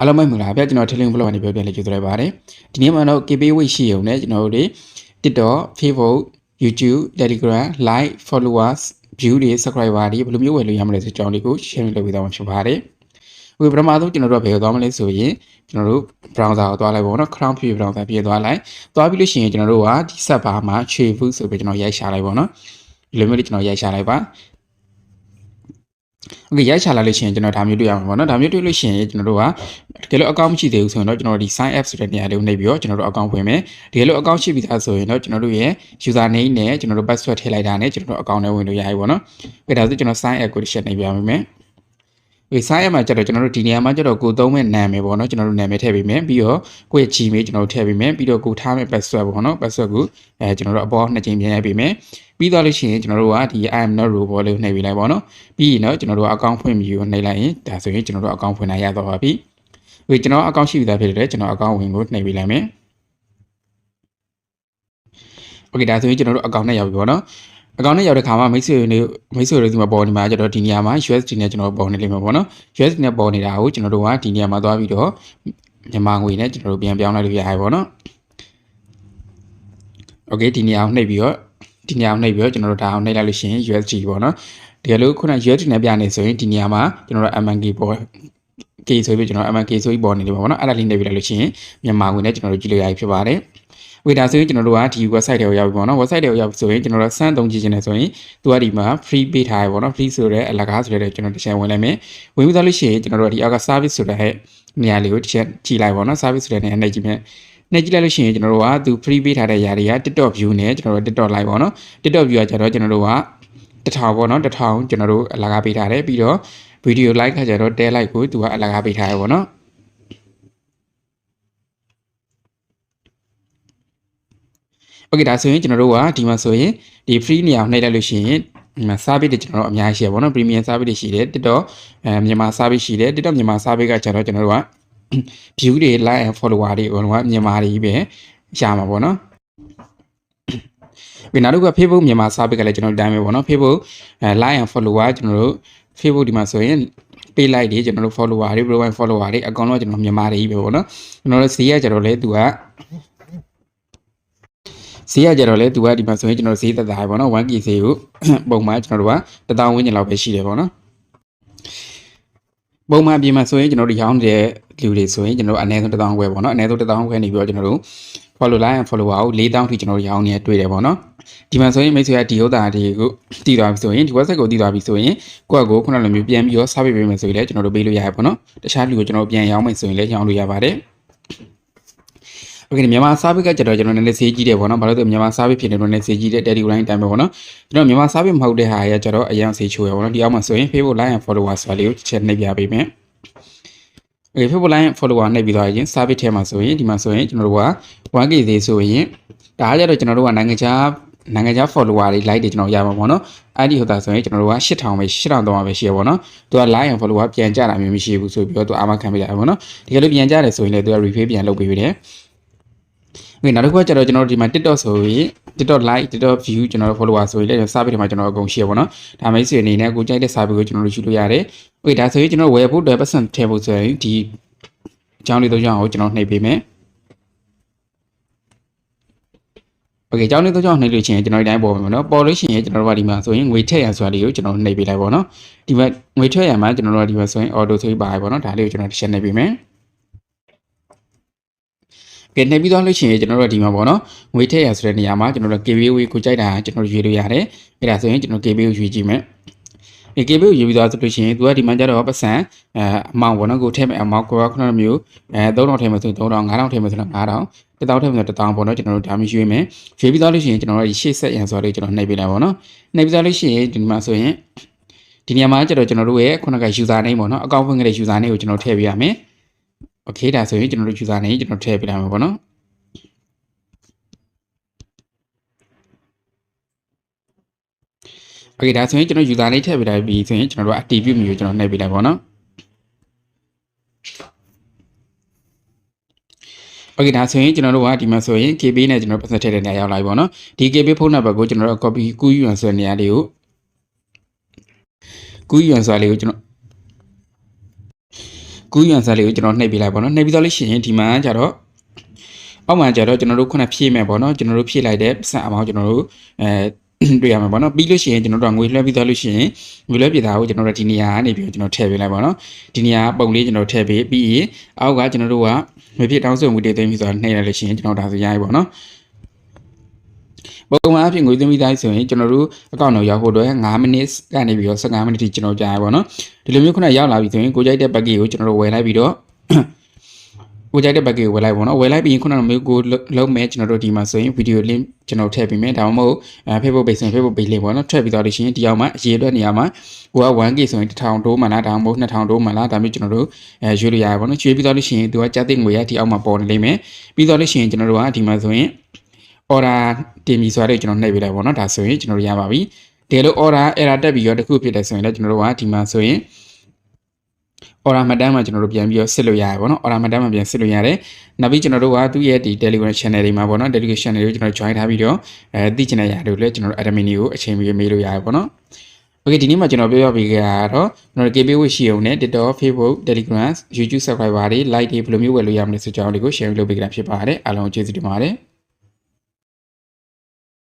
အားလုံးမိုက်မလားဗျကျွန်တော်ထလင်းဘလော့ကနေပြောပြလေကြိုဆိုလိုက်ပါတယ်ဒီနေ့မှာတော့ KB weight ရှိရုံနဲ့ကျွန်တော်တို့တွေ TikTok Facebook YouTube Telegram Like Followers View တွေ Subscriber တွေဘယ်လိုမျိုးဝယ်လို့ရမလဲဆိုတဲ့အကြောင်းလေးကို share လုပ်ပေးသွားမှာဖြစ်ပါတယ်ဝေပထမဆုံးကျွန်တော်တို့ကဘယ်ကိုသွားမလဲဆိုရင်ကျွန်တော်တို့ browser ကိုသွားလိုက်ပါတော့ Chrome Preview browser ပြေးသွားလိုက်သွားပြီးလို့ရှိရင်ကျွန်တော်တို့ကဒီ set bar မှာ trade food ဆိုပြီးကျွန်တော်ရိုက်ရှာလိုက်ပါတော့ဒီလိုမျိုးလေးကျွန်တော်ရိုက်ရှာလိုက်ပါ โอเคရိုက်ချလာလို့ရှိရင်ကျွန်တော်ဒါမျိုးတွေ့ရမှာပေါ့နော်ဒါမျိုးတွေ့လို့ရှိရင်ကျွန်တော်တို့ကတကယ်လို့အကောင့်မရှိသေးဘူးဆိုရင်တော့ကျွန်တော်ဒီ sign up ဆိုတဲ့နေရာလေးကိုနှိပ်ပြီးတော့ကျွန်တော်တို့အကောင့်ဖွင့်မယ်တကယ်လို့အကောင့်ရှိပြီးသားဆိုရင်တော့ကျွန်တော်တို့ရဲ့ user name နဲ့ကျွန်တော်တို့ password ထည့်လိုက်တာနဲ့ကျွန်တော်တို့အကောင့်ထဲဝင်လို့ရပြီပေါ့နော်အဲဒါဆိုကျွန်တော် sign up ကိုရှင်းနေပြပါမယ် ဝေဆိုင်ရမှာကျတော့ကျွန်တော်တို့ဒီနေရာမှာကျတော့ကိုသုံးမဲ့နာမည်ပေါ့နော်ကျွန်တော်တို့နာမည်ထည့်ပေးမယ်ပြီးတော့ကိုယ့်ရဲ့ Gmail ကျွန်တော်တို့ထည့်ပေးမယ်ပြီးတော့ကိုထားမဲ့ password ပေါ့နော် password ကိုအဲကျွန်တော်တို့အပေါ်နှစ်ကြိမ်ပြန်ရိုက်ပေးမယ်ပြီးတော့လို့ရှိရင်ကျွန်တော်တို့ကဒီ I am not robot လေးကိုနှိပ်ပေးလိုက်ပေါ့နော်ပြီးရင်တော့ကျွန်တော်တို့အကောင့်ဖွင့်ပြီးကိုနှိပ်လိုက်ရင်ဒါဆိုရင်ကျွန်တော်တို့အကောင့်ဖွင့်နိုင်ရတော့ပါပြီဝေကျွန်တော်အကောင့်ရှိပြီးသားဖြစ်တယ်ကျွန်တော်အကောင့်ဝင်ကိုနှိပ်ပေးလိုက်မယ်โอเคဒါဆိုရင်ကျွန်တော်တို့အကောင့်နဲ့ရောက်ပြီပေါ့နော် အကောင့်နဲ့ရောက်တဲ့ခါမှာမိတ်ဆွေတွေမိတ်ဆွေတွေဒီမှာပေါ်နေမှာကျွန်တော်ဒီနေရာမှာ USD နဲ့ကျွန်တော်ပေါ်နေလိမ့်မယ်ပေါ့နော် USD နဲ့ပေါ်နေတာကိုကျွန်တော်တို့ကဒီနေရာမှာသွားပြီးတော့မြန်မာငွေနဲ့ကျွန်တော်တို့ပြန်ပြောင်းလိုက်လို့ရရပေါ့နော် Okay ဒီနေရာကိုနှိပ်ပြီးတော့ဒီနေရာကိုနှိပ်ပြီးတော့ကျွန်တော်တို့ဒါအောင်နှိပ်လိုက်လို့ရှိရင် USD ပေါ့နော်တကယ်လို့ခုန USD နဲ့ပြနေဆိုရင်ဒီနေရာမှာကျွန်တော်တို့ MNK ပေါ် K ဆိုပြီးကျွန်တော် MNK ဆိုပြီးပေါ်နေတယ်ပေါ့နော်အဲ့ဒါလေးနှိပ်ပြီးလိုက်လို့ရှိရင်မြန်မာငွေနဲ့ကျွန်တော်တို့ကြည့်လို့ရပြီဖြစ်ပါတယ် ဝေဒါဆိုရင်ကျွန်တော်တို့ကဒီ website တွေကိုရောက်ပြီပေါ့နော် website တွေကိုရောက်ပြီဆိုရင်ကျွန်တော်တို့ဆန်းသုံးကြည့်ခြင်းနဲ့ဆိုရင်သူကဒီမှာ free ပေးထားရပေါ့နော် free ဆိုတဲ့အလကားဆိုတဲ့ကျွန်တော်တစ်ချက်ဝင်လိုက်မယ်ဝင်ပြီးသားလို့ရှိရင်ကျွန်တော်တို့ကဒီအောက်က service ဆိုတဲ့နေရာလေးကိုတစ်ချက်ကြည့်လိုက်ပေါ့နော် service ဆိုတဲ့နေရာနှိပ်ကြည့်မယ်နှိပ်ကြည့်လိုက်လို့ရှိရင်ကျွန်တော်တို့ကသူ free ပေးထားတဲ့ຢာတွေက TikTok view နဲ့ကျွန်တော်တို့ TikTok live ပေါ့နော် TikTok view ကကျတော့ကျွန်တော်တို့ကတစ်ထောင်ပေါ့နော်တစ်ထောင်ကျွန်တော်တို့အလကားပေးထားတယ်ပြီးတော့ video like ကကျတော့တဲ like ကိုသူကအလကားပေးထားရပေါ့နော် okay ဒါဆိုရင်ကျွန်တော်တို့ကဒီမှာဆိုရင်ဒီ free နေရာကိုနှိပ်လိုက်လို့ရှိရင်မှာ service တွေကျွန်တော်တို့အများကြီးရှိရပါတော့ premium service တွေရှိတယ် TikTok အဲမြန်မာ service ရှိတယ် TikTok မြန်မာ service ကကျွန်တော်ကျွန်တော်တို့က view တွေ like and follower တွေဟိုကမြန်မာတွေပဲရှာမှာပေါ့နော်ပြီးနောက်တစ်ခုက Facebook မြန်မာ service ကလည်းကျွန်တော်တို့တိုင်းပဲပေါ့နော် Facebook like and follower ကျွန်တော်တို့ Facebook ဒီမှာဆိုရင် page like တွေကျွန်တော်တို့ follower တွေ profile follower တွေအကောင်လုံးကကျွန်တော်မြန်မာတွေကြီးပဲပေါ့နော်ကျွန်တော်တို့ C ကကျွန်တော်လဲသူက ဈေးကကြတော့လေသူကဒီမှာဆိုရင်ကျွန်တော်ဈေးသက်သာရပေါ့နော် 1k ဈေးကိုပုံမှန်ကျွန်တော်တို့က1000ဝန်းကျင်လောက်ပဲရှိတယ်ပေါ့နော်ပုံမှန်အပြင်မှာဆိုရင်ကျွန်တော်တို့ရောင်းတဲ့လူတွေဆိုရင်ကျွန်တော်တို့အနည်းဆုံး1000ခွဲပေါ့နော်အနည်းဆုံး1000ခွဲနေပြီးတော့ကျွန်တော်တို့ follow line and follower ကို4000ထိကျွန်တော်တို့ရောင်းနေတွေ့တယ်ပေါ့နော်ဒီမှာဆိုရင်မိတ်ဆွေကဒီဥစ္စာတွေကိုတည်သွားပြီဆိုရင်ဒီ website ကိုတည်သွားပြီဆိုရင်ကိုယ့်အကိုခုနလိုမျိုးပြန်ပြီးတော့ service ပေးမယ်ဆိုရင်လည်းကျွန်တော်တို့ပေးလို့ရရပေါ့နော်တခြားလူကိုကျွန်တော်တို့ပြန်ရောင်းမယ်ဆိုရင်လည်းရောင်းလို့ရပါတယ် โอเคမြန်မာ service ကကျတော့ကျွန်တော်နည်းနည်းဈေးကြီးတယ်ပေါ့နော်ဘာလို့လဲဆိုမြန်မာ service ဖြစ်နေတော့နည်းနည်းဈေးကြီးတယ် Telegram တိုင်းပဲပေါ့နော်ကျွန်တော်မြန်မာ service မဟုတ်တဲ့ဟာရကျတော့အရင်ဈေးချိုးရပေါ့နော်ဒီအောက်မှာဆိုရင် Facebook line and follower ဆိုတာလေးကိုချက်နှိပ်ပြပေးမယ်โอเค Facebook line follower နှိပ်ပြီးသွားရင် service ထဲမှာဆိုရင်ဒီမှာဆိုရင်ကျွန်တော်တို့က 1k ဈေးဆိုရင်ဒါကြတော့ကျွန်တော်တို့ကနိုင်ငံခြားနိုင်ငံခြား follower တွေ like တွေကျွန်တော်ရမှာပေါ့နော်အဲ့ဒီဟိုတာဆိုရင်ကျွန်တော်တို့က8000ပဲ8300ပဲရှိရပါတော့သူက like and follower ပြန်ကြတာမျိုးမရှိဘူးဆိုပြီးတော့သူအာမခံပေးရတယ်ပေါ့နော်တကယ်လို့ပြန်ကြတယ်ဆိုရင်လည်းသူက repay ပြန်လုပ်ပေးတယ် โอเคနောက်တစ်ခုကကျတော့ကျွန်တော်တို့ဒီမှာ TikTok ဆိုရင် TikTok like TikTok view ကျွန်တော်တို့ follower ဆိုရင်လည်း service တွေမှာကျွန်တော်အကုန် share ပေါ့နော်ဒါမိတ်ဆွေအနေနဲ့ကိုကြိုက်တဲ့ service ကိုကျွန်တော်တို့ယူလို့ရတယ်โอเคဒါဆိုရင်ကျွန်တော်ဝယ်ဖို့အတွက်ပတ်စံထည့်ဖို့ဆိုရင်ဒီအကြောင်းလေးတော့ကြောင်းကိုကျွန်တော်နှိပ်ပေးမယ်โอเคအကြောင်းလေးတော့ကြောင်းနှိပ်လို့ရှိရင်ကျွန်တော်ဒီတိုင်းပေါ်မှာနော်ပေါ်လို့ရှိရင်ကျွန်တော်တို့ကဒီမှာဆိုရင်ငွေထည့်ရဆိုတာလေးကိုကျွန်တော်နှိပ်ပေးလိုက်ပေါ့နော်ဒီမှာငွေထည့်ရမှာကျွန်တော်တို့ကဒီမှာဆိုရင် auto ဆိုပြီးပါတယ်ပေါ့နော်ဒါလေးကိုကျွန်တော်တစ်ချက်နှိပ်ပေးမယ် ကဲနှိပ်ပြီးသွားလို့ရှိရင်ကျွန်တော်တို့ဒီမှာပေါ့နော်ငွေထည့်ရဆိုတဲ့နေရာမှာကျွန်တော်တို့ KBO ကိုကြိုက်တာကျွန်တော်တို့ရွေးလို့ရတယ်အဲ့ဒါဆိုရင်ကျွန်တော် KBO ရွေးကြည့်မယ်ဒီ KBO ရွေးပြီးသွားဆိုလို့ရှိရင်သူကဒီမှာကျတော့ပတ်စံအဲအမောင်ပေါ့နော်ကိုထည့်မယ်အမောင်ကိုကခုနကမျိုးအဲ3000ထည့်မယ်ဆိုရင်3000 5000ထည့်မယ်ဆိုရင်5000 1000ထည့်မယ်ဆိုရင်1000ပေါ့နော်ကျွန်တော်တို့ဒါမျိုးရွေးမယ်ရွေးပြီးသွားလို့ရှိရင်ကျွန်တော်တို့ရှေ့ဆက်ရန်ဆိုတာလေးကျွန်တော်နှိပ်ပေးလိုက်ပေါ့နော်နှိပ်ပြီးသွားလို့ရှိရင်ဒီမှာဆိုရင်ဒီနေရာမှာကျတော့ကျွန်တော်တို့ရဲ့ခုနက user name ပေါ့နော်အကောင့်ဖွင့်ခဲ့တဲ့ user name ကိုကျွန်တော်ထည့်ပေးရမယ် okay ဒါဆိုရင်ကျွန်တော်တို့ user name ကျွန်တော်ထည့်ပေးလိုက်မှာပေါ့နော်โอเคဒါဆိုရင်ကျွန်တော် user name ထည့်ပေးလိုက်ပြီဆိုရင်ကျွန်တော်တို့ active view မျိုးကျွန်တော်နှိပ်ပေးလိုက်ပါတော့โอเคဒါဆိုရင်ကျွန်တော်တို့ကဒီမှာဆိုရင် KB နဲ့ကျွန်တော်ပတ်သက်ထည့်တဲ့နေရာရောက်လာပြီပေါ့နော်ဒီ KB ဖုန်းနံပါတ်ကိုကျွန်တော်တို့ copy ကူးယူရဆိုတဲ့နေရာလေးကိုကူးယူရဆိုတာလေးကိုကျွန်တော် ကူးရွံဆက်လေးကိုကျွန်တော်နှိပ်ပေးလိုက်ပေါ့နော်နှိပ်ပြီးတော့လို့ရှိရင်ဒီမှာကျတော့အောက်မှာကျတော့ကျွန်တော်တို့ခုနဖြည့်မယ်ပေါ့နော်ကျွန်တော်တို့ဖြည့်လိုက်တဲ့ပတ်စံအမောင်းကျွန်တော်တို့အဲတွေ့ရမှာပေါ့နော်ပြီးလို့ရှိရင်ကျွန်တော်တို့ကငွေလွှဲပြီးတော့လို့ရှိရင်ငွေလွှဲပြည်သားကိုကျွန်တော်တို့ဒီနေရာကနေပြီးတော့ကျွန်တော်ထည့်ပေးလိုက်ပေါ့နော်ဒီနေရာပုံလေးကျွန်တော်ထည့်ပေးပြီးရင်အောက်ကကျွန်တော်တို့ကငွေဖြစ်တောင်းဆိုမှုတွေသိမ်းပြီးဆိုတော့နှိပ်လိုက်လို့ရှိရင်ကျွန်တော်ဒါဆိုရရပေါ့နော် ပုံမှန်အဖြစ်ငွေသွင်းပြီးသားဆိုရင်ကျွန်တော်တို့အကောင့်တော့ရောက်ဖို့အတွက်9မိနစ်ကနေပြီးတော့15မိနစ်ထိကျွန်တော်ကြာရပါတော့ဒီလိုမျိုးခုနရောက်လာပြီဆိုရင်ကိုကြိုက်တဲ့ package ကိုကျွန်တော်တို့ဝယ်လိုက်ပြီးတော့ကိုကြိုက်တဲ့ package ကိုဝယ်လိုက်ပေါ့နော်ဝယ်လိုက်ပြီးရင်ခုနကမျိုးကိုလုံးမဲ့ကျွန်တော်တို့ဒီမှာဆိုရင် video link ကျွန်တော်ထည့်ပေးမယ်ဒါမှမဟုတ်အဲ Facebook page ဆိုရင် Facebook page link ပေါ့နော်ထည့်ပြီးတော့လို့ရှိရင်ဒီအောင်မှာအရေးအတွက်နေရာမှာကိုက 1k ဆိုရင်1000တိုးမှလားဒါမှမဟုတ်2000တိုးမှလားဒါမျိုးကျွန်တော်တို့အဲရွေးလို့ရရပါတော့ရွေးပြီးတော့လို့ရှိရင်သူကကြက်သိငွေရဒီအောင်မှာပေါ်နေလိမ့်မယ်ပြီးတော့လို့ရှိရင်ကျွန်တော်တို့ကဒီမှာဆိုရင် order တင်ပြီဆိုတော့ကျွန်တော်နှိပ်ပေးလိုက်ပါတော့ဒါဆိုရင်ကျွန်တော်တို့ရပါပြီတကယ်လို့ order error တက်ပြီးတော့တစ်ခုဖြစ်တယ်ဆိုရင်လည်းကျွန်တော်တို့ကဒီမှာဆိုရင် order မှတ်တမ်းမှာကျွန်တော်တို့ပြန်ပြီးတော့စစ်လို့ရတယ်ပေါ့နော် order မှတ်တမ်းမှာပြန်စစ်လို့ရတယ်နောက်ပြီးကျွန်တော်တို့ကသူ့ရဲ့ဒီ Telegram channel တွေမှာပေါ့နော် Telegram channel တွေကိုကျွန်တော် join ထားပြီးတော့အဲသိချင်တဲ့ຢာတွေကိုလည်းကျွန်တော်တို့ admin တွေကိုအချိန်မီမေးလို့ရတယ်ပေါ့နော် Okay ဒီနေ့မှာကျွန်တော်ပြောပြပေးခဲ့တာကတော့ကျွန်တော် KB Wish ရှိအောင်နဲ့ TikTok Facebook Telegram YouTube subscriber တွေ like တွေဘယ်လိုမျိုးဝယ်လို့ရမလဲဆိုကြအောင်လေးကို share လုပ်ပေးကြတာဖြစ်ပါတယ်အားလုံးကျေးဇူးတင်ပါတယ်